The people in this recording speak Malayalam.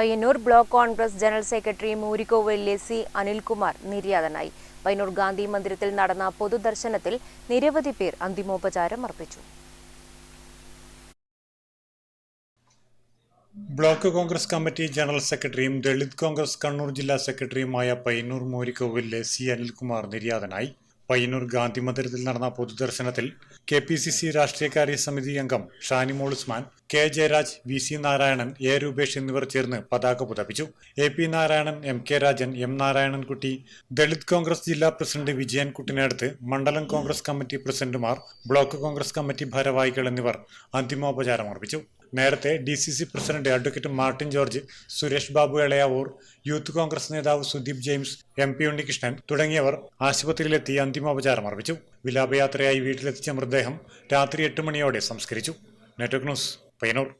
Payyanur block Congress general secretary മൂരിക്കോവിലെ C Anilkumar നിര്യാതനായി. പയ്യന്നൂർ ഗാന്ധി മന്ദിരത്തിൽ നടന്ന പൊതുദർശനത്തിൽ നിരവധി പേർ അന്തിമോപചാരം അർപ്പിച്ചു. ബ്ലോക്ക് കോൺഗ്രസ് കമ്മിറ്റി ജനറൽ സെക്രട്ടറിയും ദളിത് കോൺഗ്രസ് കണ്ണൂർ ജില്ലാ സെക്രട്ടറിയുമായ പയ്യന്നൂർ മോരിക്കോവിലെ സി അനിൽകുമാർ നിര്യാതനായി. പയ്യന്നൂർ ഗാന്ധി മന്ദിരത്തിൽ നടന്ന പൊതുദർശനത്തിൽ കെ പി സി സി രാഷ്ട്രീയകാര്യ സമിതി അംഗം Shanimol Usman K Jayaraj V C Narayanan A Rupesh എന്നിവർ ചേർന്ന് പതാക പുതപ്പിച്ചു. A P Narayanan M K Rajan M Narayanankutty Dalit Congress ജില്ലാ പ്രസിഡന്റ് വിജയൻ കുട്ടിനടുത്ത് മണ്ഡലം കോൺഗ്രസ് കമ്മിറ്റി പ്രസിഡന്റുമാർ ബ്ലോക്ക് കോൺഗ്രസ് കമ്മിറ്റി ഭാരവാഹികൾ എന്നിവർ അന്തിമോപചാരം അർപ്പിച്ചു നേരത്തെ D C C president advocate Martin George Suresh Babu Elayavoor youth Congress നേതാവ് Sudeep James M P Unnikrishnan തുടങ്ങിയവർ ആശുപത്രിയിലെത്തി അന്തിമോപചാരം അർപ്പിച്ചു. വിലാപയാത്രയായി വീട്ടിലെത്തിച്ച മൃതദേഹം രാത്രി എട്ട് മണിയോടെ സംസ്കരിച്ചു. Network news Payyanur.